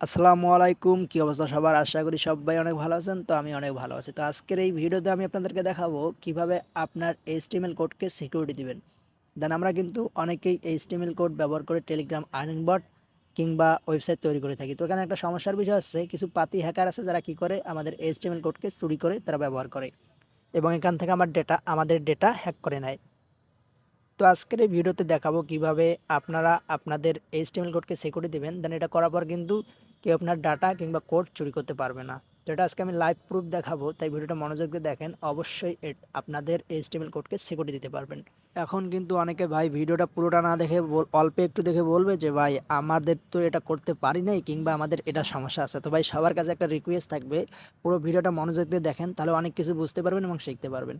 আসসালামু আলাইকুম, কী অবস্থা সবার? আশা করি সবাই অনেক ভালো আছেন, তো আমি অনেক ভালো আছি। তো আজকের এই ভিডিওতে আমি আপনাদেরকে দেখাবো কীভাবে আপনার এইচটিএমএল কোডকে সিকিউরিটি দিবেন। দেন আমরা কিন্তু অনেকেই এইচটিএমএল কোড ব্যবহার করে টেলিগ্রাম আর্নিং বট কিংবা ওয়েবসাইট তৈরি করে থাকি। তো এখানে একটা সমস্যার বিষয় আছে কিছু পাতি হ্যাকার আছে যারা কি করে? আমাদের এইচটিএমএল কোডকে চুরি করে তারা ব্যবহার করে এবং এখান থেকে আমার ডেটা আমাদের ডেটা হ্যাক করে নেয়। তো আজকের এই ভিডিওতে দেখাবো কীভাবে আপনারা আপনাদের এইচটিএমএল কোডকে সিকিউরিটি দেবেন। দেন এটা করার পর কিন্তু কেউ আপনার ডাটা কিংবা কোড চুরি করতে পারবে না। তো এটা আজকে আমি লাইভ প্রুফ দেখাবো, তাই ভিডিওটা মনোযোগ দিয়ে দেখেন। অবশ্যই আপনাদের এইচটিএমএল কোডকে সিকিউরিটি দিতে পারবেন। এখন কিন্তু অনেকে ভাই ভিডিওটা পুরোটা না দেখে অল্প একটু দেখে বলবে যে, ভাই, আমাদের তো এটা করতে পারি নাই কিংবা আমাদের এটা সমস্যা আছে। তো ভাই, সবার কাছে একটা রিকোয়েস্ট থাকবে। পুরো ভিডিওটা মনোযোগ দিয়ে দেখেন, তাহলে অনেক কিছু বুঝতে পারবেন এবং শিখতে পারবেন।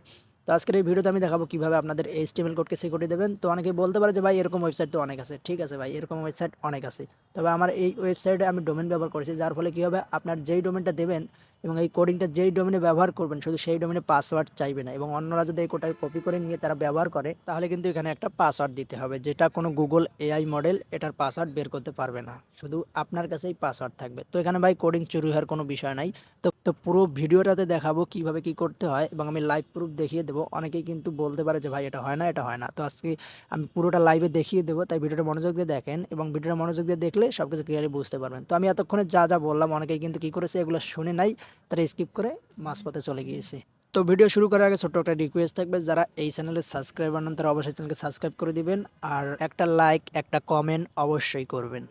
তো আজকের এই ভিডিওতে আমি দেখাবো কীভাবে আপনাদের এই স্টিমেল কোডকে সিকিউরিটি দেবেন। তো অনেকে বলতে পারে যে, ভাই, এরকম ওয়েবসাইট তো অনেক আছে। ঠিক আছে ভাই, এরকম ওয়েবসাইট অনেক আছে। তবে আমার এই ওয়েবসাইটে আমি ডোমেন ব্যবহার করেছি, যার ফলে কী হবে? আপনার যেই ডোমেনটা দেবেন এবং এই কোডিংটা যেই ডোমেনে ব্যবহার করবেন, শুধু সেই ডোমেনে পাসওয়ার্ড চাইবে না এবং অন্যরা যদি এই কোডটাকে কপি করে নিয়ে তারা ব্যবহার করে, তাহলে কিন্তু এখানে একটা পাসওয়ার্ড দিতে হবে, যেটা কোনো গুগল এআই মডেল এটার পাসওয়ার্ড বের করতে পারবে না। শুধু আপনার কাছেই পাসওয়ার্ড থাকবে। তো এখানে ভাই কোডিং চুরি হওয়ার কোনো বিষয় নাই। তো তো পুরো ভিডিওটাতে দেখাবো কীভাবে কি করতে হয় এবং আমি লাইভ প্রুফ দেখিয়ে দেবো। অনেকেই কিন্তু বলতে পারে যে, ভাই, এটা হয় না, এটা হয় না। তো আজকে আমি পুরোটা লাইভে দেখিয়ে দেবো, তাই ভিডিওটা মনোযোগ দিয়ে দেখেন এবং ভিডিওটা মনোযোগ দিয়ে দেখলে সব কিছু ক্লিয়ারলি বুঝতে পারবেন। তো আমি এতক্ষণে যা যা বললাম, অনেকেই কিন্তু কী করেছে এগুলো শুনে নাই। তারা স্কিপ করে মাঝপথে চলে গিয়েছে। তো ভিডিও শুরু করার আগে ছোট্ট একটা রিকোয়েস্ট থাকবে, যারা এই চ্যানেলে সাবস্ক্রাইবার নন, তারা অবশ্যই চ্যানেলকে সাবস্ক্রাইব করে দিবেন আর একটা লাইক একটা কমেন্ট অবশ্যই করবেন।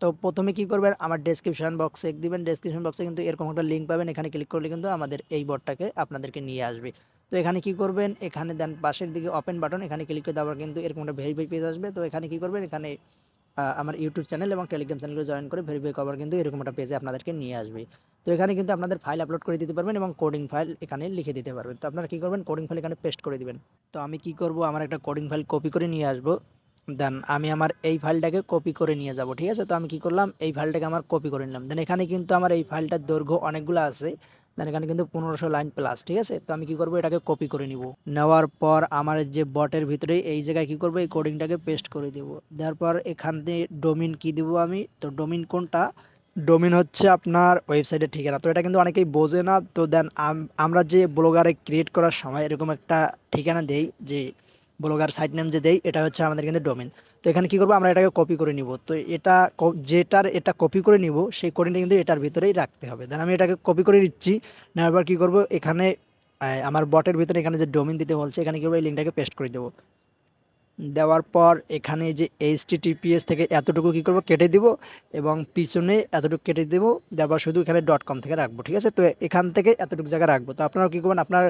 তো প্রথমে কি করবেন, আমার ডেসক্রিপশন বক্সে দিবেন ডেসক্রিপশন বক্সে কিন্তু এরকম একটা লিঙ্ক পাবেন, এখানে ক্লিক করলে কিন্তু আমাদের এই বটটাকে আপনাদেরকে নিয়ে আসবে। তো এখানে কি করবেন, এখানে দেন পাশের দিকে ওপেন বাটন এখানে ক্লিক করে দেওয়ার কিন্তু এরকম একটা ভেরিফাই পেজ আসবে। তো এখানে কি করবেন, এখানে আমার ইউটিউব চ্যানেল এবং টেলিগ্রাম চ্যানেলকে জয়েন করে ভেরিফাই কভার কিন্তু এরকম একটা পেজে আপনাদেরকে নিয়ে আসবে। তো এখানে কিন্তু আপনাদের ফাইল আপলোড করে দিতে পারবেন এবং কোডিং ফাইল এখানে লিখে দিতে পারবেন। তো আপনারা কী করবেন? কোডিং ফাইল এখানে পেস্ট করে দিবেন। তো আমি কি করব? আমার একটা কোডিং ফাইল কপি করে নিয়ে আসব। দেন আমি আমার এই ফাইলটাকে কপি করে নিয়ে যাব, ঠিক আছে? তো আমি কি করলাম? এই ফাইলটাকে আমার কপি করে নিলাম। দেন এখানে কিন্তু আমার এই ফাইলটার দৈর্ঘ্য অনেকগুলো আছে। দেন এখানে কিন্তু পনেরোশো লাইন প্লাস ঠিক আছে? তো আমি কি করব? এটাকে কপি করে নিব। নেওয়ার পর আমার যে বটের ভিতরে এই জায়গায় কি করব? এই কোডিংটাকে পেস্ট করে দেব। দেওয়ার পর এখান থেকে ডোমিন কি দিব আমি? তো ডোমিন কোনটা? ডোমিন হচ্ছে আপনার ওয়েবসাইটের ঠিকানা। তো এটা কিন্তু অনেকেই বোঝে না। তো দেন আমরা যে ব্লগারে ক্রিয়েট করার সময় এরকম একটা ঠিকানা দেই যে ব্লগার সাইট নেম যে দেই, এটা হচ্ছে আমাদের কিন্তু ডোমেন। তো এখানে কি করব, আমরা এটাকে কপি করে নিব। তো এটা যেটার এটা কপি করে নিব, সেই কোডিংটা কিন্তু এটার ভিতরেই রাখতে হবে। দেন আমি এটাকে কপি করে নিচ্ছি, নেওয়ার পর কী করব, এখানে আমার বটের ভিতরে এখানে যে ডোমিন দিতে বলছে, এখানে কি করব, এই লিঙ্কটাকে পেস্ট করে দেবো। দেওয়ার পর এখানে যে এইচ টিপিএস থেকে এতটুকু কী করব? কেটে দিব এবং পিছনে এতটুকু কেটে দেবো, দেওয়ার শুধু এখানে ডট কম থেকে রাখব, ঠিক আছে? তো এখান থেকে এতটুকু জায়গা রাখব। তো আপনারা কী করবেন? আপনার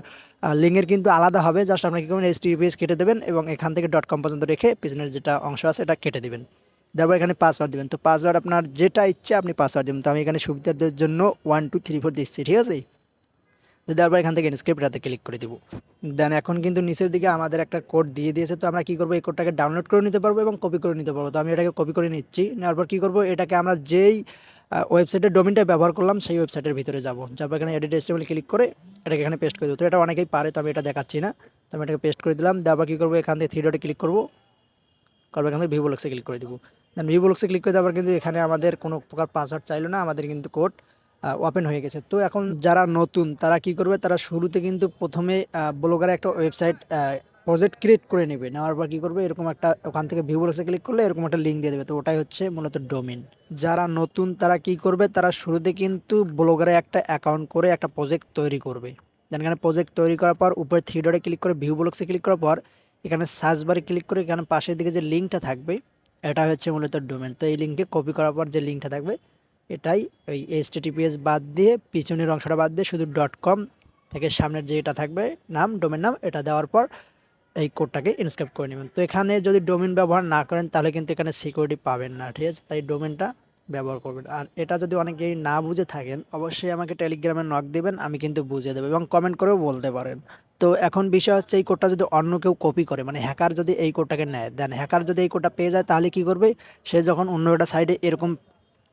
লিঙ্কের কিন্তু আলাদা হবে জাস্ট আপনার কী করবেন? এইচ টিপিএস কেটে দেবেন এবং এখান থেকে ডট কম পর্যন্ত রেখে পিছনের যেটা অংশ আছে এটা কেটে দেবেন। তারপর এখানে পাসওয়ার্ড দেবেন। তো পাসওয়ার্ড আপনার যেটা ইচ্ছে আপনি পাসওয়ার্ড দেবেন। তো আমি এখানে সুবিধার জন্য ওয়ান টু থ্রি ফোর দিচ্ছি, ঠিক আছে? তো তারপর এখান থেকে ইনস্ক্রিপ্টাতে ক্লিক করে দিব। দেন এখন কিন্তু নিচের দিকে আমাদের একটা কোড দিয়ে দিয়েছে, তো আমরা কী করব? এই কোডটাকে ডাউনলোড করে নিতে পারব এবং কপি করে নিতে পারব। তো আমি এটাকে কপি করে নিচ্ছি, নেওয়ার পর কী করব? এটাকে আমরা যেই ওয়েবসাইটের ডোমিনটা ব্যবহার করলাম, সেই ওয়েবসাইটের ভিতরে যাব। যারপর এখানে এডিট এস্টেবল ক্লিক করে এটাকে এখানে পেস্ট করে দেবো। তো এটা অনেকেই পারে, তো আমি এটা দেখাচ্ছি না। তো আমি এটাকে পেস্ট করে দিলাম তারপর কী করব? এখান থেকে থ্রি ডটে ক্লিক করব। করব, এখান থেকে ভিভো বক্সে ক্লিক করে দেবো। দেন ভিভো বক্সে ক্লিক করে দেওয়ার কিন্তু এখানে আমাদের কোনো প্রকার পাসওয়ার্ড চাইলো না, আমাদের কিন্তু কোড ওপেন হয়ে গেছে। তো এখন যারা নতুন, তারা কি করবে? তারা শুরুতে কিন্তু প্রথমে ব্লগারে একটা ওয়েবসাইট প্রজেক্ট ক্রিয়েট করে নেবে। নেওয়ার পর কী করবে? এরকম একটা ওখান থেকে ভিউ বক্সে ক্লিক করলে এরকম একটা লিঙ্ক দিয়ে দেবে। তো ওটাই হচ্ছে মূলত ডোমিন যারা নতুন, তারা কি করবে? তারা শুরুতে কিন্তু ব্লগারে একটা অ্যাকাউন্ট করে একটা প্রজেক্ট তৈরি করবে। এখানে প্রজেক্ট তৈরি করার পর উপরে থ্রি ডটে ক্লিক করে ভিউ বক্সে ক্লিক করার পর, এখানে সার্চ বারে ক্লিক করে এখানে পাশের দিকে যে লিঙ্কটা থাকবে, এটা হচ্ছে মূলত ডোমেন তো এই লিঙ্কে কপি করার পর যে লিঙ্কটা থাকবে এটাই ওই এইচ টিপিএস বাদ দিয়ে পিছনের অংশটা বাদ দিয়ে শুধু ডট কম থেকে সামনের যে এটা থাকবে নাম ডোমেন নাম, এটা দেওয়ার পর এই কোডটাকে ইনস্ক্রাইব করে নেবেন। তো এখানে যদি ডোমেন ব্যবহার না করেন, তাহলে কিন্তু এখানে সিকিউরিটি পাবেন না, ঠিক আছে? তাই ডোমেনটা ব্যবহার করবেন। আর এটা যদি অনেকেই না বুঝে থাকেন, অবশ্যই আমাকে টেলিগ্রামে নক দেবেন, আমি কিন্তু বুঝিয়ে দেবো এবং কমেন্ট করেও বলতে পারেন। তো এখন বিষয় হচ্ছে, এই কোডটা যদি অন্য কেউ কপি করে মানে হ্যাকার যদি এই কোডটাকে নেয় দেন হ্যাকার যদি এই কোডটা পেয়ে যায়, তাহলে কি করবে? সে যখন অন্য একটা সাইডে এরকম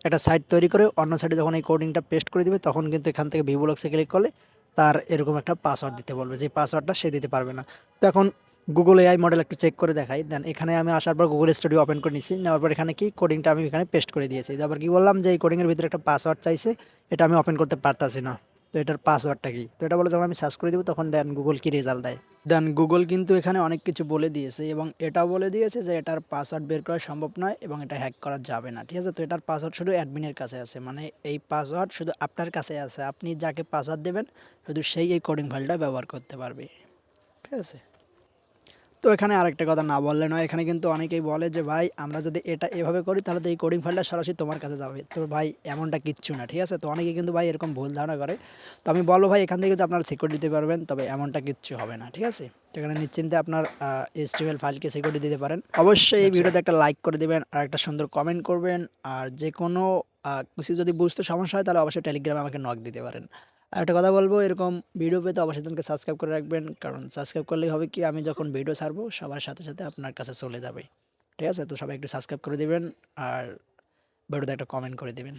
একটা সাইট তৈরি করে অন্য সাইডে যখন এই কোডিংটা পেস্ট করে দিবে, তখন কিন্তু এখান থেকে ভিভো লক্সে ক্লিক করলে তার এরকম একটা পাসওয়ার্ড দিতে বলবে। যে পাসওয়ার্ডটা সে দিতে পারবে না। তো এখন গুগল এআই মডেল একটু চেক করে দেখাই। দেন এখানে আমি আসার পর গুগল স্টুডিও ওপেন করে নিচ্ছি নেওয়ার পর এখানে কি কোডিংটা আমি এখানে পেস্ট করে দিয়েছি। তারপর কি বললাম যে এই কোডিংয়ের ভিতরে একটা পাসওয়ার্ড চাইছে, এটা আমি ওপেন করতে পারতাছি না। তো এটার পাসওয়ার্ডটা কি? তো এটা বলে যখন আমি সার্চ করে দেবো, তখন দেন গুগল কি রেজাল্ট দেয়? দেন গুগল কিন্তু এখানে অনেক কিছু বলে দিয়েছে এবং এটাও বলে দিয়েছে যে এটার পাসওয়ার্ড বের করা সম্ভব নয় এবং এটা হ্যাক করা যাবে না, ঠিক আছে? তো এটার পাসওয়ার্ড শুধু অ্যাডমিনের কাছে আছে মানে এই পাসওয়ার্ড শুধু আপনার কাছে আছে। আপনি যাকে পাসওয়ার্ড দেবেন, শুধু সেই এই কোডিং ফাইলটা ব্যবহার করতে পারবে, ঠিক আছে? তো এখানে আরেকটা কথা না বললে নয়। এখানে কিন্তু অনেকেই বলে যে ভাই আমরা যদি এটা এভাবে করি তাহলে তো এই কোডিং ফাইলটা সরাসরি তোমার কাছে যাবে। তো ভাই এমনটা কিচ্ছু না ঠিক আছে? তো অনেকে কিন্তু ভাই এরকম ভুল ধারণা করে। তো আমি বলব ভাই এখান থেকে কিন্তু আপনারা সিকিউরিটি দিতে পারবেন তবে এমনটা কিচ্ছু হবে না ঠিক আছে? তো এখানে নিশ্চিন্তে আপনার এসটিএমএল ফাইলকে সিকিউরিটি দিতে পারেন। অবশ্যই এই ভিডিওতে একটা লাইক করে দেবেন আর একটা সুন্দর কমেন্ট করবেন। আর যে কোনো কিছু যদি বুঝতে সমস্যা হয় তাহলে অবশ্যই টেলিগ্রামে আমাকে নক দিতে পারেন। আর একটা কথা বলব, এরকম ভিডিও পেতে অবশ্যই তোমাকে সাবস্ক্রাইব করে রাখবেন, কারণ সাবস্ক্রাইব করলে হবে কি, আমি যখন ভিডিও ছাড়বো, সবার সাথে সাথে আপনার কাছে চলে যাবে। ঠিক আছে? তো সবাই একটু সাবস্ক্রাইব করে দেবেন, আর ভিডিওতে একটা কমেন্ট করে দিবেন।